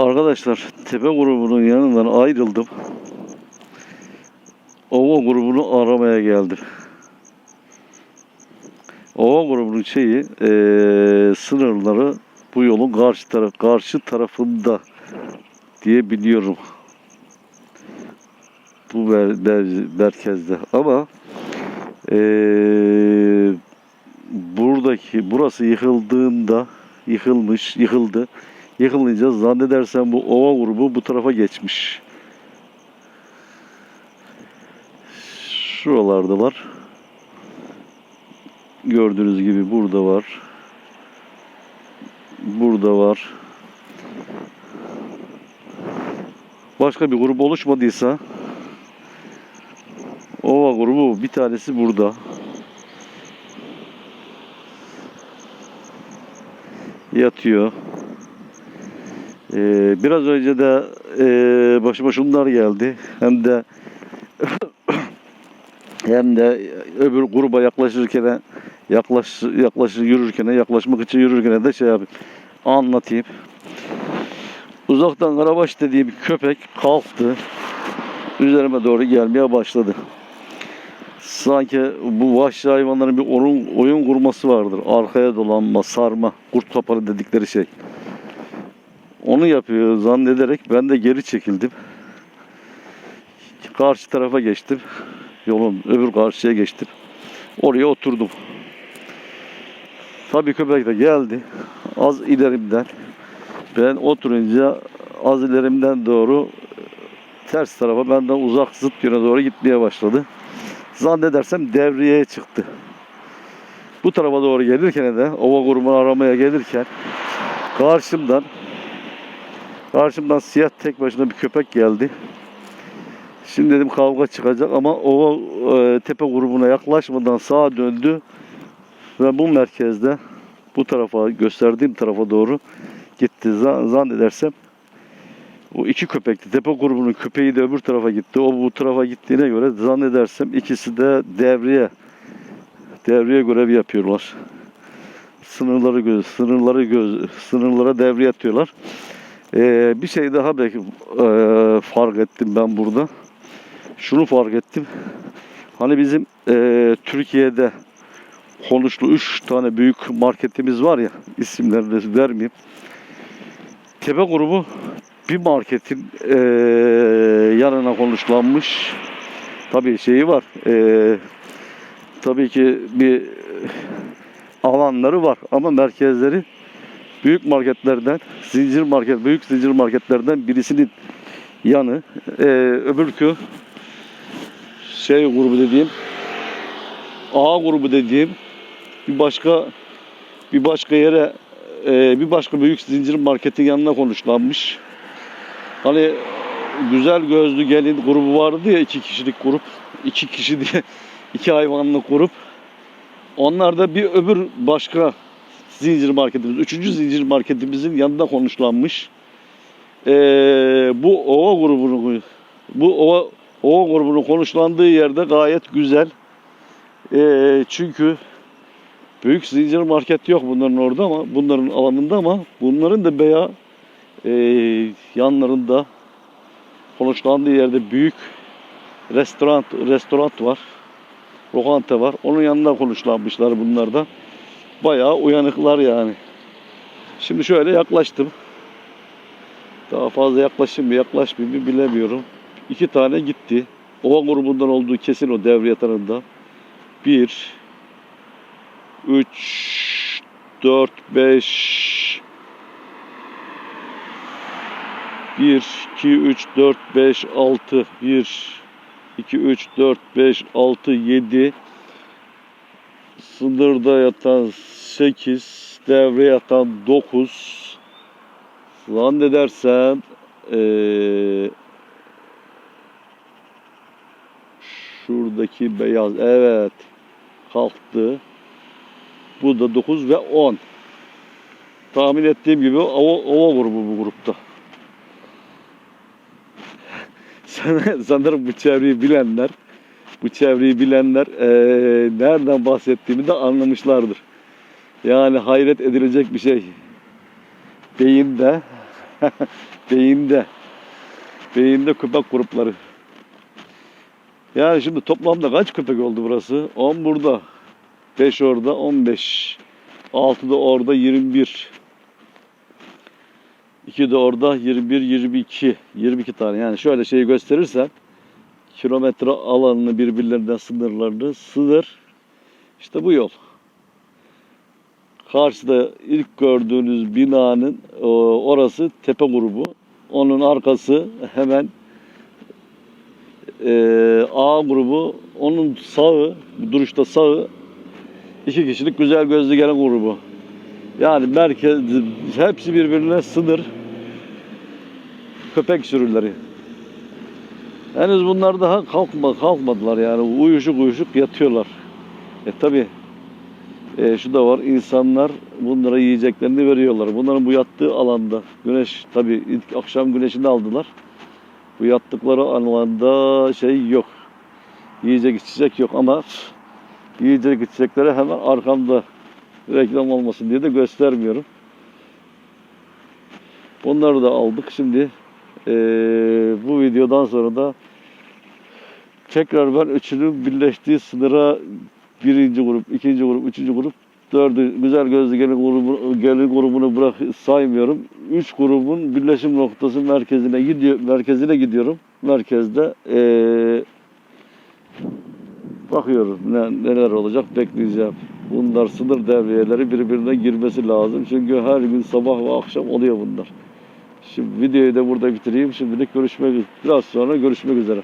Arkadaşlar tepe grubunun yanından ayrıldım. Ova grubunu aramaya geldim. Ova grubunun şeyi eee, sınırları bu yolun karşı taraf karşı tarafında diye biliyorum. Bu mer- mer- merkezde ama eee, buradaki burası yıkıldığında yıkılmış yıkıldı yıkılınca zannedersem bu ova grubu bu tarafa geçmiş. Şuralardalar. Gördüğünüz gibi burada var. Burada var. Başka bir grup oluşmadıysa ova grubu bir tanesi burada. Yatıyor. Ee, biraz önce de e, başıma şunlar geldi. Hem de hem de öbür gruba yaklaşırken yaklaş yaklaşır yürürken yaklaşmak için yürürken de şey yapayım anlatayım. Uzaktan karabaş dediğim bir köpek kalktı. Üzerime doğru gelmeye başladı. Sanki bu vahşi hayvanların bir oyun, oyun kurması vardır. Arkaya dolanma, sarma, kurt kapanı dedikleri şey. Onu yapıyor zannederek ben de geri çekildim. Karşı tarafa geçtim. Yolun öbür karşıya geçtim. Oraya oturdum. Tabii köpek de geldi. Az ilerimden. Ben oturunca az ilerimden doğru ters tarafa benden uzak zıt yöne doğru gitmeye başladı. Zannedersem devriyeye çıktı. Bu tarafa doğru gelirken de ova grubunu aramaya gelirken karşımdan Karşımdan siyah tek başına bir köpek geldi. Şimdi dedim kavga çıkacak ama o e, tepe grubuna yaklaşmadan sağa döndü ve bu merkezde bu tarafa gösterdiğim tarafa doğru gitti. Zannedersem o iki köpekti. Tepe grubunun köpeği de öbür tarafa gitti. O bu tarafa gittiğine göre zannedersem ikisi de devriye devriye görev yapıyorlar. Sınırları göz, sınırları göz, sınırlara devriye atıyorlar. Ee, bir şey daha belki e, fark ettim ben burada. Şunu fark ettim. Hani bizim e, Türkiye'de konuşlu 3 tane büyük marketimiz var ya isimlerini vermeyeyim. Tepe grubu bir marketin e, yanına konuşlanmış. Tabii şeyi var. E, tabii ki bir alanları var ama merkezleri büyük marketlerden, zincir market, büyük zincir marketlerden birisinin yanı, e, öbürkü şey grubu dediğim, A grubu dediğim bir başka bir başka yere e, bir başka büyük zincir marketin yanına konuşlanmış. Hani güzel gözlü gelin grubu vardı ya iki kişilik grup, iki kişi diye iki hayvanlık grup. Onlar da bir öbür başka zincir marketimiz, üçüncü zincir marketimizin yanında konuşlanmış. Ee, bu ova grubunu, bu ova, ova grubunun konuşlandığı yerde gayet güzel. Ee, çünkü büyük zincir market yok bunların orada ama bunların alanında ama bunların da veya e, yanlarında konuşlandığı yerde büyük restoran restoran var. Lokanta var. Onun yanında konuşlanmışlar bunlar da. Bayağı uyanıklar yani. Şimdi şöyle yaklaştım. Daha fazla yaklaşayım mı yaklaşmayayım mı bilemiyorum. İki tane gitti. Ova grubundan olduğu kesin o devriye tanında. Bir, üç, dört, beş, bir, iki, üç, dört, beş, altı, bir, iki, üç, dört, beş, altı, yedi, sınırda yatan 8, devre yatan 9. Zannedersem eee şuradaki beyaz evet kalktı. Bu da 9 ve 10. Tahmin ettiğim gibi ova, ova grubu bu grupta. San- Sanırım bu çevreyi bilenler bu çevreyi bilenler eee, nereden bahsettiğimi de anlamışlardır. Yani hayret edilecek bir şey. Beyinde Beyinde. Beyinde köpek grupları. Yani şimdi toplamda kaç köpek oldu burası? 10 burada. 5 orada 15. 6 da orada 21. 2 de orada 21, 22. 22 tane. Yani şöyle şeyi gösterirsem kilometre alanını birbirlerinden sınırlarını sınır. İşte bu yol. Karşıda ilk gördüğünüz binanın o, orası tepe grubu. Onun arkası hemen e, A grubu. Onun sağı, duruşta sağı iki kişilik güzel gözlü gelen grubu. Yani merkez hepsi birbirine sınır köpek sürüleri. Henüz bunlar daha kalkma, kalkmadılar yani uyuşuk uyuşuk yatıyorlar. E tabi e, şu da var insanlar bunlara yiyeceklerini veriyorlar. Bunların bu yattığı alanda güneş tabi ilk akşam güneşini aldılar. Bu yattıkları alanda şey yok. Yiyecek içecek yok ama yiyecek içecekleri hemen arkamda reklam olmasın diye de göstermiyorum. Onları da aldık. Şimdi eee, bu videodan sonra da tekrar ben üçünün birleştiği sınıra birinci grup, ikinci grup, üçüncü grup, dördü güzel gözlü gelin, grubu, gelin grubunu bırak saymıyorum. Üç grubun birleşim noktası merkezine gidiyor, merkezine gidiyorum. Merkezde eee bakıyorum ne, neler olacak bekleyeceğim. Bunlar sınır devriyeleri birbirine girmesi lazım. Çünkü her gün sabah ve akşam oluyor bunlar. Şimdi videoyu da burada bitireyim. Şimdilik görüşmek biraz sonra görüşmek üzere.